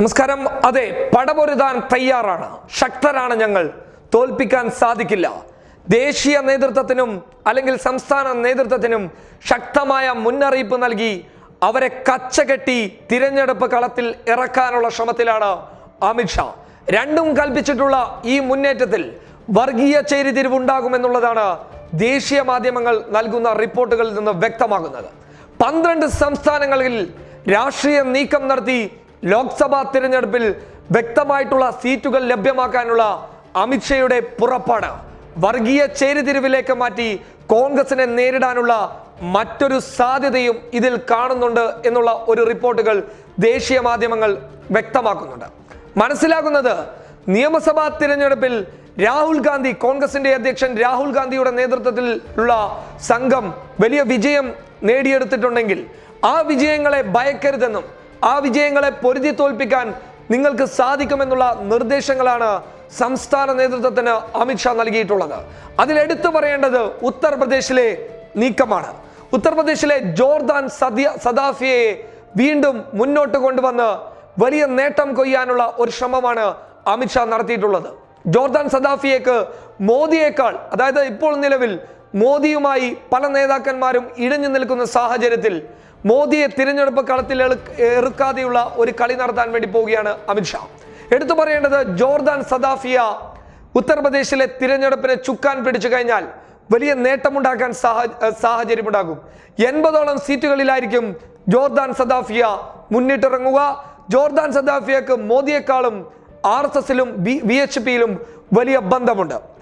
നമസ്കാരം. അതെ പടപൊരുതാൻ തയ്യാറാണ്. ശക്തരാണ് ഞങ്ങൾ. തോൽപ്പിക്കാൻ സാധിക്കില്ല. ദേശീയ നേതൃത്വത്തിനും അല്ലെങ്കിൽ സംസ്ഥാന നേതൃത്വത്തിനും ശക്തമായ മുന്നറിയിപ്പ് നൽകി അവരെ കച്ചകെട്ടി തിരഞ്ഞെടുപ്പ് കളത്തിൽ ഇറക്കാനുള്ള ശ്രമത്തിലാണ് അമിത്ഷാ രണ്ടും കൽപ്പിച്ചിട്ടുള്ള ഈ മുന്നേറ്റത്തിൽ വർഗീയ ചേരിതിരിവുണ്ടാകുമെന്നുള്ളതാണ് ദേശീയ മാധ്യമങ്ങൾ നൽകുന്ന റിപ്പോർട്ടുകളിൽ നിന്ന് വ്യക്തമാകുന്നത്. പന്ത്രണ്ട് സംസ്ഥാനങ്ങളിൽ രാഷ്ട്രീയ നീക്കം നടത്തി ലോക്സഭാ തിരഞ്ഞെടുപ്പിൽ വ്യക്തമായിട്ടുള്ള സീറ്റുകൾ ലഭ്യമാക്കാനുള്ള അമിത്ഷയുടെ പുറപ്പാട്. വർഗീയ ചേരിതിരിവിലേക്ക് മാറ്റി കോൺഗ്രസിനെ നേരിടാനുള്ള മറ്റൊരു സാധ്യതയും ഇതിൽ കാണുന്നുണ്ട് എന്നുള്ള ഒരു റിപ്പോർട്ടുകൾ ദേശീയ മാധ്യമങ്ങൾ വ്യക്തമാക്കുന്നുണ്ട്. മനസ്സിലാകുന്നത് നിയമസഭാ തിരഞ്ഞെടുപ്പിൽ രാഹുൽ ഗാന്ധി കോൺഗ്രസിന്റെ അധ്യക്ഷൻ രാഹുൽ ഗാന്ധിയുടെ നേതൃത്വത്തിൽ ഉള്ള സംഘം വലിയ വിജയം നേടിയെടുത്തിട്ടുണ്ടെങ്കിൽ ആ വിജയങ്ങളെ ഭയക്കരുതെന്നും ആ വിജയങ്ങളെ പൊരുതി തോൽപ്പിക്കാൻ നിങ്ങൾക്ക് സാധിക്കുമെന്നുള്ള നിർദ്ദേശങ്ങളാണ് സംസ്ഥാന നേതൃത്വത്തിന് അമിത്ഷാ നൽകിയിട്ടുള്ളത്. അതിൽ എടുത്തു പറയേണ്ടത് ഉത്തർപ്രദേശിലെ നീക്കമാണ്. ഉത്തർപ്രദേശിലെ ജോർദാൻ സദ്യ സദാഫിയെ വീണ്ടും മുന്നോട്ട് കൊണ്ടുവന്ന് വലിയ നേട്ടം കൊയ്യാനുള്ള ഒരു ശ്രമമാണ് അമിത്ഷാ നടത്തിയിട്ടുള്ളത്. ജോർദാൻ സദാഫിയേക്ക് മോദിയേക്കാൾ അതായത് ഇപ്പോൾ നിലവിൽ മോദിയുമായി പല നേതാക്കന്മാരും ഇഴഞ്ഞു നിൽക്കുന്ന സാഹചര്യത്തിൽ മോദിയെ തിരഞ്ഞെടുപ്പ് കളത്തിൽ എറുക്കാതെയുള്ള ഒരു കളി നടത്താൻ വേണ്ടി പോവുകയാണ് അമിത്ഷാ എടുത്തു പറയേണ്ടത് ജോർദാൻ സദാഫിയ ഉത്തർപ്രദേശിലെ തിരഞ്ഞെടുപ്പിനെ ചുക്കാൻ പിടിച്ചു കഴിഞ്ഞാൽ വലിയ നേട്ടമുണ്ടാക്കാൻ സാഹ- സാഹചര്യമുണ്ടാകും. എൺപതോളം സീറ്റുകളിലായിരിക്കും ജോർദാൻ സദാഫിയ മുന്നിട്ടിറങ്ങുക. ജോർദാൻ സദാഫിയക്ക് മോദിയെക്കാളും ആർ എസ് എസിലും ബി എച്ച് പിയിലും വലിയ ബന്ധമുണ്ട്.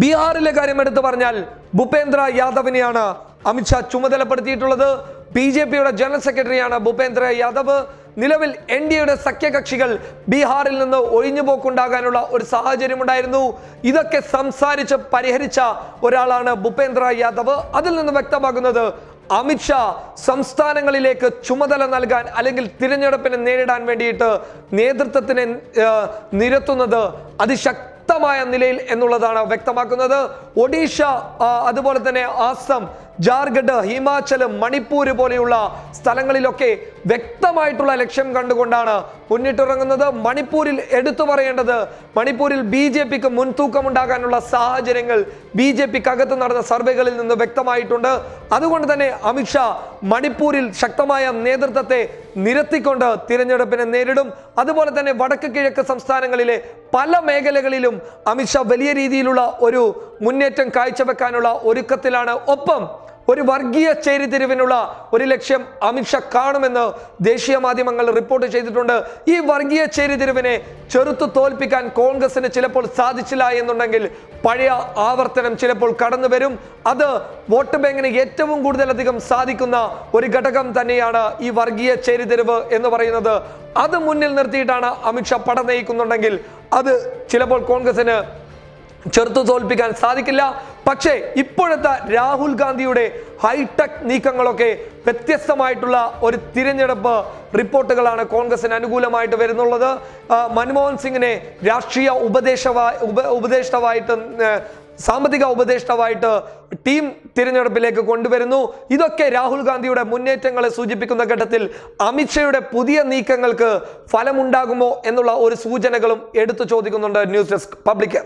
ബീഹാറിലെ കാര്യം എടുത്തു പറഞ്ഞാൽ ഭൂപേന്ദ്ര യാദവിനെയാണ് അമിത്ഷാ ചുമതലപ്പെടുത്തിയിട്ടുള്ളത്. ബി ജെ പിയുടെ ജനറൽ സെക്രട്ടറിയാണ് ഭൂപേന്ദ്ര യാദവ്. നിലവിൽ എൻ ഡി എയുടെ സഖ്യകക്ഷികൾ ബീഹാറിൽ നിന്ന് ഒഴിഞ്ഞുപോക്കുണ്ടാകാനുള്ള ഒരു സാഹചര്യമുണ്ടായിരുന്നു. ഇതൊക്കെ സംസാരിച്ച് പരിഹരിച്ച ഒരാളാണ് ഭൂപേന്ദ്ര യാദവ്. അതിൽ നിന്ന് വ്യക്തമാകുന്നത് അമിത്ഷാ സംസ്ഥാനങ്ങളിലേക്ക് ചുമതല നൽകാൻ അല്ലെങ്കിൽ തിരഞ്ഞെടുപ്പിനെ നേരിടാൻ വേണ്ടിയിട്ട് നേതൃത്വത്തിനെ നിരത്തുന്നത് നിരത്തുന്നത് അതിശക്തമായ നിലയിൽ എന്നുള്ളതാണ് വ്യക്തമാക്കുന്നത്. ഒഡീഷ അതുപോലെ തന്നെ ആസം ജാർഖണ്ഡ് ഹിമാചൽ മണിപ്പൂർ പോലെയുള്ള സ്ഥലങ്ങളിലൊക്കെ വ്യക്തമായിട്ടുള്ള ലക്ഷ്യം കണ്ടുകൊണ്ടാണ് മുന്നിട്ടിറങ്ങുന്നത്. മണിപ്പൂരിൽ എടുത്തു പറയേണ്ടത് മണിപ്പൂരിൽ ബി ജെ പിക്ക് മുൻതൂക്കമുണ്ടാകാനുള്ള സാഹചര്യങ്ങൾ ബി ജെ പിക്ക് അകത്ത് നടന്ന സർവേകളിൽ നിന്ന് വ്യക്തമായിട്ടുണ്ട്. അതുകൊണ്ട് തന്നെ അമിത്ഷാ മണിപ്പൂരിൽ ശക്തമായ നേതൃത്വത്തെ നിരത്തിക്കൊണ്ട് തിരഞ്ഞെടുപ്പിനെ നേരിടും. അതുപോലെ തന്നെ വടക്ക് കിഴക്ക് സംസ്ഥാനങ്ങളിലെ പല മേഖലകളിലും അമിത്ഷാ വലിയ രീതിയിലുള്ള ഒരു മുന്നേറ്റം കാഴ്ചവെക്കാനുള്ള ഒരുക്കത്തിലാണ്. ഒപ്പം ഒരു വർഗീയ ചേരിതിരിവിനുള്ള ഒരു ലക്ഷ്യം അമിത്ഷാ കാണുമെന്ന് ദേശീയ മാധ്യമങ്ങൾ റിപ്പോർട്ട് ചെയ്തിട്ടുണ്ട്. ഈ വർഗീയ ചേരിതിരിവിനെ ചെറുത്തു തോൽപ്പിക്കാൻ കോൺഗ്രസിന് ചിലപ്പോൾ സാധിച്ചില്ല എന്നുണ്ടെങ്കിൽ പഴയ ആവർത്തനം ചിലപ്പോൾ കടന്നു വരും. അത് വോട്ട് ബാങ്കിന് ഏറ്റവും കൂടുതലധികം സാധിക്കുന്ന ഒരു ഘടകം തന്നെയാണ് ഈ വർഗീയ ചേരിതിരിവ് എന്ന് പറയുന്നത്. അത് മുന്നിൽ നിർത്തിയിട്ടാണ് അമിത്ഷാ പട നയിക്കുന്നുണ്ടെങ്കിൽ അത് ചിലപ്പോൾ കോൺഗ്രസിന് ചെറുത്തു തോൽപ്പിക്കാൻ സാധിക്കില്ല. പക്ഷേ ഇപ്പോഴത്തെ രാഹുൽ ഗാന്ധിയുടെ ഹൈടെക് നീക്കങ്ങളൊക്കെ വ്യത്യസ്തമായിട്ടുള്ള ഒരു തിരഞ്ഞെടുപ്പ് റിപ്പോർട്ടുകളാണ് കോൺഗ്രസിന് അനുകൂലമായിട്ട് വരുന്നുള്ളത്. മൻമോഹൻ സിംഗിനെ രാഷ്ട്രീയ ഉപദേശവായി ഉപ സാമ്പത്തിക ഉപദേഷ്ടാവായിട്ട് ടീം തിരഞ്ഞെടുപ്പിലേക്ക് കൊണ്ടുവരുന്നു. ഇതൊക്കെ രാഹുൽ ഗാന്ധിയുടെ മുന്നേറ്റങ്ങളെ സൂചിപ്പിക്കുന്ന ഘട്ടത്തിൽ അമിത്ഷയുടെ പുതിയ നീക്കങ്ങൾക്ക് ഫലമുണ്ടാകുമോ എന്നുള്ള ഒരു സൂചനകളും എടുത്തു ചോദിക്കുന്നുണ്ട് ന്യൂസ് ഡെസ്ക് പബ്ലിക്